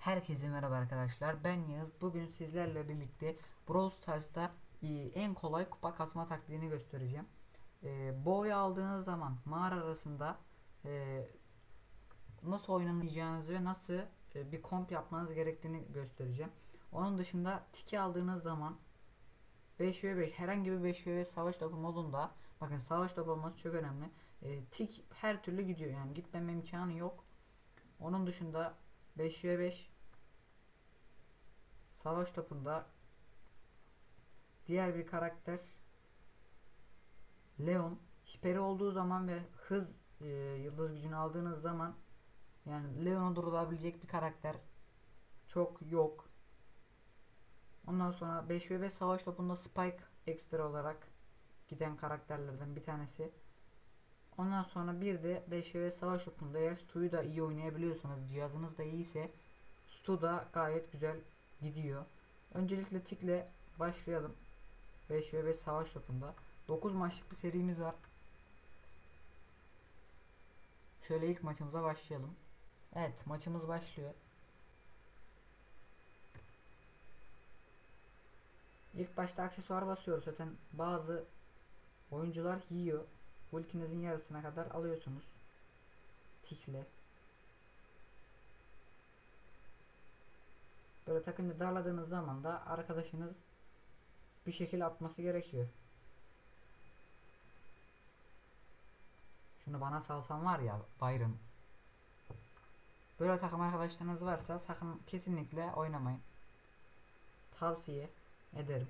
Herkese merhaba arkadaşlar. Ben Yağız. Bugün sizlerle birlikte Brawl Stars'ta e, en kolay kupa kasma taktiğini göstereceğim. E, boy aldığınız zaman mağara arasında e, nasıl oynanacağınızı ve nasıl e, bir komp yapmanız gerektiğini göstereceğim. Onun dışında tiki aldığınız zaman 5 ve 5 herhangi bir 5 ve savaş topu modunda bakın savaş topu olması çok önemli. Tik her türlü gidiyor yani gitmeme imkanı yok. Onun dışında 5 ve 5 savaş topunda diğer bir karakter Leon hiperi olduğu zaman ve hız e, yıldız gücünü aldığınız zaman yani Leon'u durdurabilecek bir karakter çok yok. Ondan sonra 5 ve 5 savaş topunda Spike ekstra olarak giden karakterlerden bir tanesi. Ondan sonra bir de 5 ve savaş topunda eğer Stu'yu da iyi oynayabiliyorsanız cihazınız da iyiyse Stu da gayet güzel gidiyor. Öncelikle tikle başlayalım. 5 ve 5 savaş topunda. 9 maçlık bir serimiz var. Şöyle ilk maçımıza başlayalım. Evet maçımız başlıyor. İlk başta aksesuar basıyoruz zaten bazı oyuncular yiyor. Ultinizin yarısına kadar alıyorsunuz. Tikle. Böyle takınca darladığınız zaman da arkadaşınız bir şekilde atması gerekiyor. Şunu bana salsan var ya Byron. Böyle takım arkadaşlarınız varsa sakın kesinlikle oynamayın. Tavsiye ederim.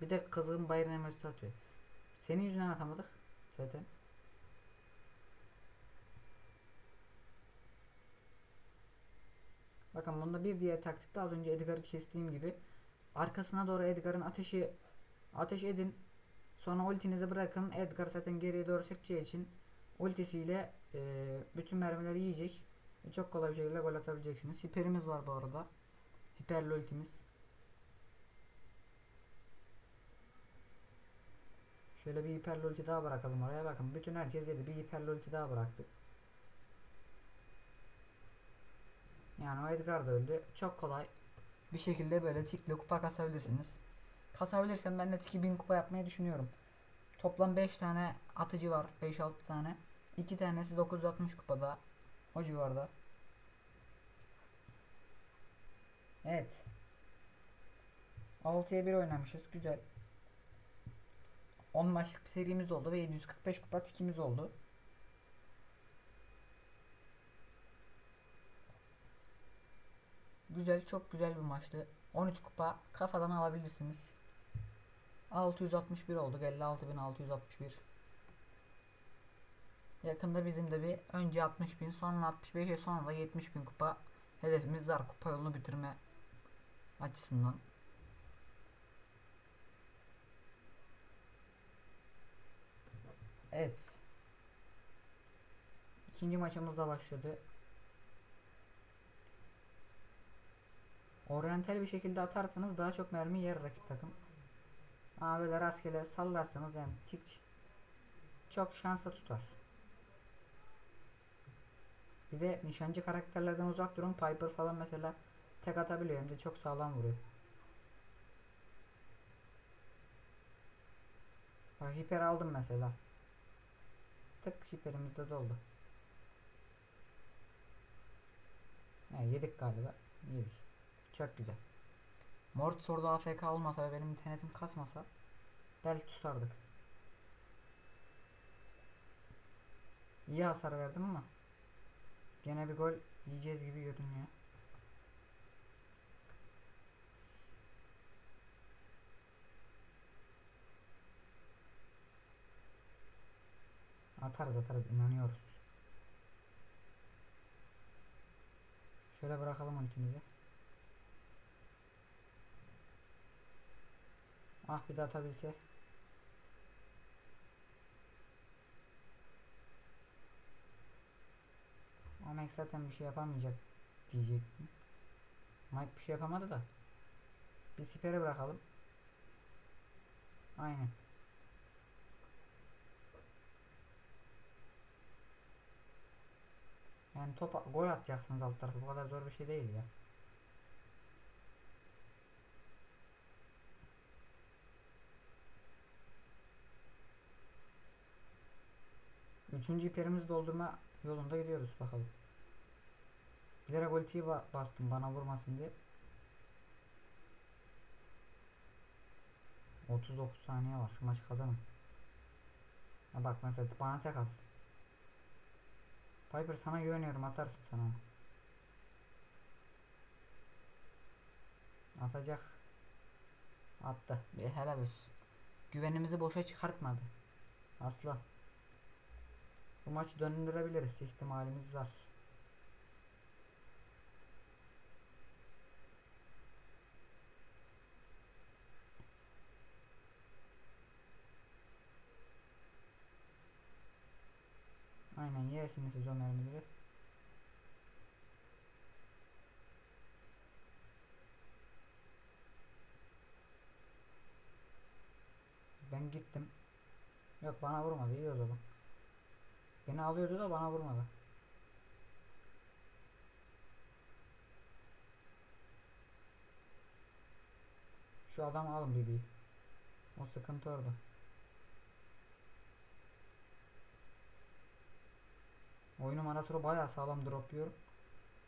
Bir de kızgın Byron emojisi atıyor. Senin yüzünden atamadık zaten. Bakın bunda bir diğer taktikte az önce Edgar'ı kestiğim gibi arkasına doğru Edgar'ın ateşi ateş edin. Sonra ultinizi bırakın. Edgar zaten geriye doğru çekeceği için ultisiyle e, bütün mermileri yiyecek. Ve çok kolay bir şekilde gol atabileceksiniz. Hiperimiz var bu arada. Hiperli ultimiz. Şöyle bir hiperli ulti daha bırakalım oraya bakın. Bütün herkes yedi. Bir hiperli ulti daha bıraktık. Yani o Edgar da öldü. Çok kolay. Bir şekilde böyle tikle kupa kasabilirsiniz. Kasabilirsem ben de tiki 1000 kupa yapmayı düşünüyorum. Toplam 5 tane atıcı var. 5-6 tane. 2 tanesi 960 kupada. O civarda. Evet. 6'ya 1 oynamışız. Güzel. 10 maçlık bir serimiz oldu ve 745 kupa tikimiz oldu. Güzel, çok güzel bir maçtı. 13 kupa kafadan alabilirsiniz. 661 olduk. 56661. Yakında bizim de bir önce 60 bin sonra 65 ve sonra da 70 bin kupa hedefimiz var kupa yolunu bitirme açısından. Evet. İkinci maçımız da başladı. Oryantal bir şekilde atarsanız daha çok mermi yer rakip takım. Ama böyle rastgele sallarsanız yani tik çok şansla tutar. Bir de nişancı karakterlerden uzak durun. Piper falan mesela tek atabiliyor hem de çok sağlam vuruyor. Bak hiper aldım mesela. Tık hiperimiz de doldu. He, yedik galiba. Yedik. Çok güzel. Mort orada AFK olmasa ve benim internetim kasmasa belki tutardık. İyi hasar verdim ama gene bir gol yiyeceğiz gibi görünüyor. Atarız atarız inanıyoruz. Şöyle bırakalım ultimizi. Ah bir de atabilse. Ama zaten bir şey yapamayacak diyecektim. Mike bir şey yapamadı da. Bir sipere bırakalım. Aynen. Yani topa gol atacaksınız alt tarafı. Bu kadar zor bir şey değil ya. Üçüncü hiperimizi doldurma yolunda gidiyoruz bakalım. Bilerek ultiyi ba- bastım bana vurmasın diye. 39 saniye var. Şu maçı kazanın. Ha bak mesela bana tek at. Piper sana güveniyorum atarsın onu. Atacak. Attı. Bir helal olsun. Güvenimizi boşa çıkartmadı. Asla. Bu maçı döndürebiliriz. ihtimalimiz var. Aynen siz o mermileri. Ben gittim. Yok bana vurmadı iyi o zaman. Beni alıyordu da bana vurmadı. Şu adamı alın bebeği. O sıkıntı orada. Oyunum ara sıra bayağı sağlam dropluyorum.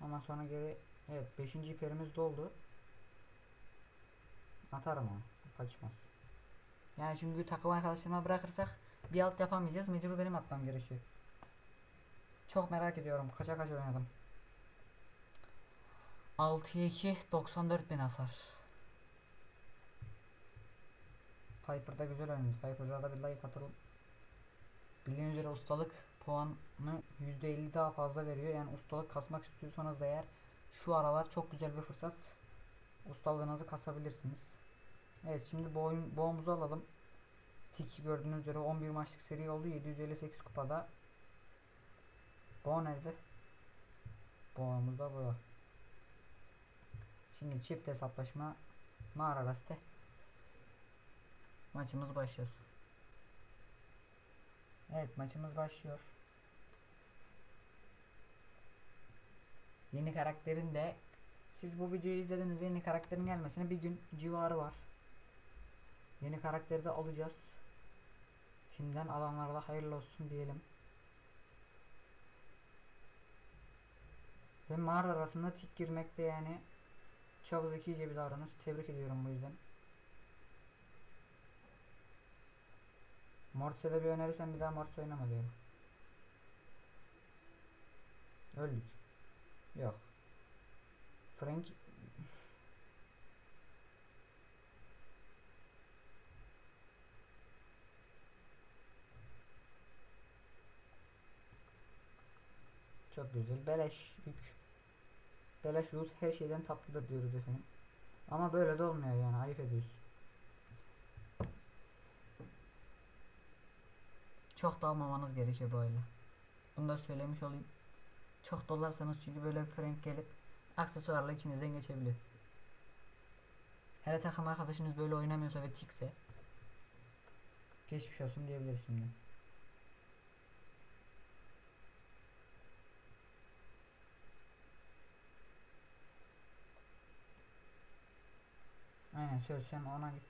Ama sonra geri evet 5. hiperimiz doldu. Atarım onu. Kaçmaz. Yani çünkü takım arkadaşlarıma bırakırsak bir alt yapamayacağız. Mecbur benim atmam gerekiyor. Çok merak ediyorum. Kaça kaç oynadım. 6'ya 2 94 bin hasar. Piper'da güzel oynadı. Piper'da da bir like atalım. Bildiğiniz üzere ustalık puanı %50 daha fazla veriyor. Yani ustalık kasmak istiyorsanız da eğer şu aralar çok güzel bir fırsat. Ustalığınızı kasabilirsiniz. Evet şimdi boğumuzu alalım. Tik gördüğünüz üzere 11 maçlık seri oldu. 758 kupada. Boğa nerede? Boğamız da burada. Şimdi çift hesaplaşma mağara arası Maçımız başlasın. Evet maçımız başlıyor. Yeni karakterin de siz bu videoyu izlediğinizde yeni karakterin gelmesine bir gün civarı var. Yeni karakteri de alacağız. Şimdiden alanlara da hayırlı olsun diyelim. Ve mağara arasında tik girmekte yani çok zekice bir davranış. Tebrik ediyorum bu yüzden. Mortis'e de bir önerirsen bir daha Mortis oynama diyorum. Öldük. Yok. Frank Çok güzel. Beleş yük. Beleş loot her şeyden tatlıdır diyoruz efendim. Ama böyle de olmuyor yani ayıp ediyoruz. Çok da almamanız gerekiyor böyle. Bunu da söylemiş olayım. Çok dolarsanız çünkü böyle bir frank gelip aksesuarla içinizden geçebilir. Hele takım arkadaşınız böyle oynamıyorsa ve tikse geçmiş olsun diyebiliriz şimdi. Aynen söz sen ona git.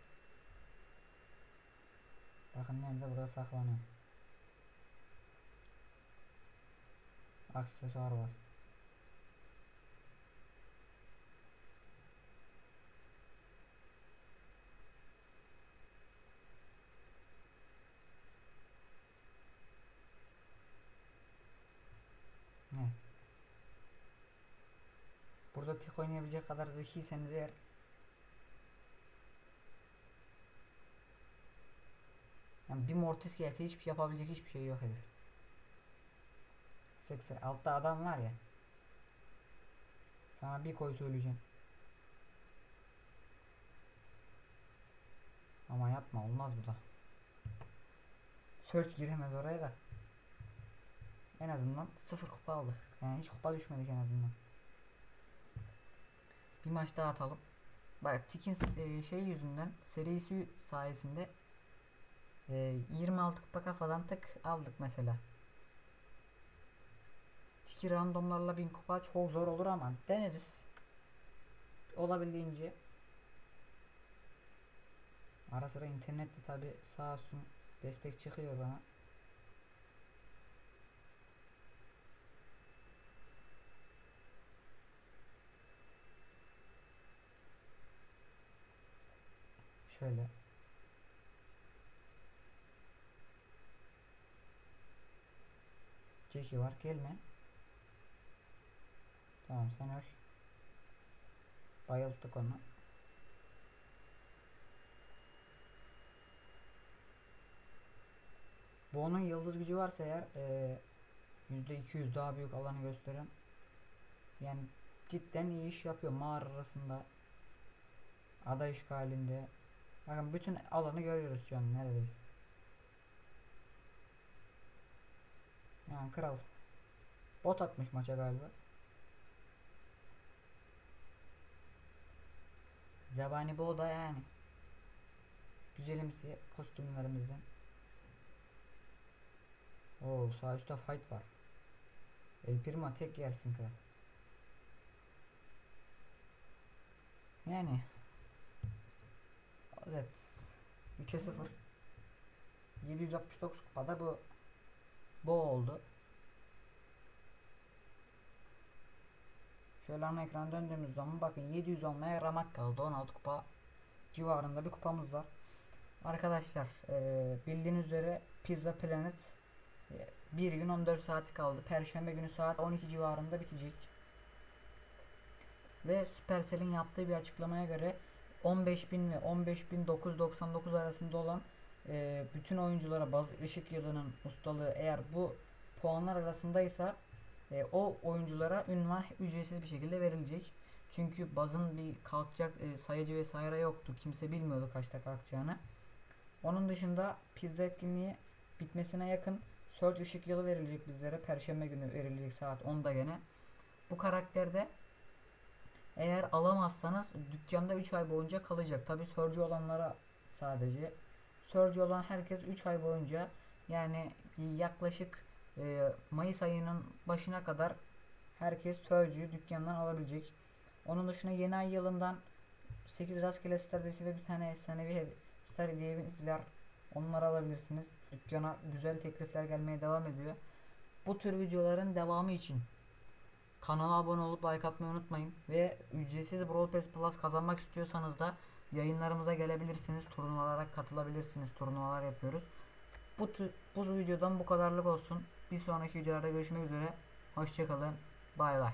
Bakın nerede burada saklanıyor. Aksesuar. Ne? Burada tik oynayabilecek kadar zekiyseniz eğer bir Mortis gelse hiçbir yapabilecek hiçbir şey yok herif. 80 altta adam var ya. Sana bir koy söyleyeceğim. Ama yapma olmaz bu da. Search giremez oraya da. En azından sıfır kupa aldık. Yani hiç kupa düşmedik en azından. Bir maç daha atalım. Bak Tik'in e, şey yüzünden serisi sayesinde e, 26 kupa kafadan tık aldık mesela. 32 randomlarla 1000 kupa çok zor olur ama deneriz. Olabildiğince. Ara sıra internette tabi sağ olsun destek çıkıyor bana. Şöyle. Jackie var gelme. Tamam sen öl. Bayılttık onu. Bu onun yıldız gücü varsa eğer eee, %200 daha büyük alanı gösteren yani cidden iyi iş yapıyor mağara arasında ada işgalinde bakın bütün alanı görüyoruz şu an neredeyiz yani kral. Bot atmış maça galiba. Zebani bu da yani. Güzelimsi kostümlerimizden. Oo sağ üstte fight var. El Primo tek yersin kral. Yani. Evet 3'e 0 769 kupada bu bu oldu. Şöyle ana ekran döndüğümüz zaman bakın 700 olmaya ramak kaldı 16 kupa civarında bir kupamız var. Arkadaşlar eee, bildiğiniz üzere Pizza Planet e, bir gün 14 saati kaldı. Perşembe günü saat 12 civarında bitecek. Ve Supercell'in yaptığı bir açıklamaya göre 15.000 ve 15.999 arasında olan e, bütün oyunculara baz ışık yılının ustalığı eğer bu puanlar arasındaysa e, o oyunculara ünvan ücretsiz bir şekilde verilecek. Çünkü bazın bir kalkacak e, sayıcı vesaire yoktu. Kimse bilmiyordu kaçta kalkacağını. Onun dışında pizza etkinliği bitmesine yakın Surge ışık yılı verilecek bizlere. Perşembe günü verilecek saat 10'da gene. Bu karakterde eğer alamazsanız dükkanda 3 ay boyunca kalacak. Tabi Surge olanlara sadece. Surge olan herkes 3 ay boyunca yani yaklaşık e, Mayıs ayının başına kadar herkes Surge'ü dükkandan alabilecek. Onun dışında yeni ay yılından 8 rastgele star hediyesi ve bir tane efsanevi star hediyemiz var. Onları alabilirsiniz. Dükkana güzel teklifler gelmeye devam ediyor. Bu tür videoların devamı için kanala abone olup like atmayı unutmayın. Ve ücretsiz Brawl Pass Plus kazanmak istiyorsanız da yayınlarımıza gelebilirsiniz. Turnuvalara katılabilirsiniz. Turnuvalar yapıyoruz. Bu, bu videodan bu kadarlık olsun. Bir sonraki videolarda görüşmek üzere. Hoşçakalın. Bay bay.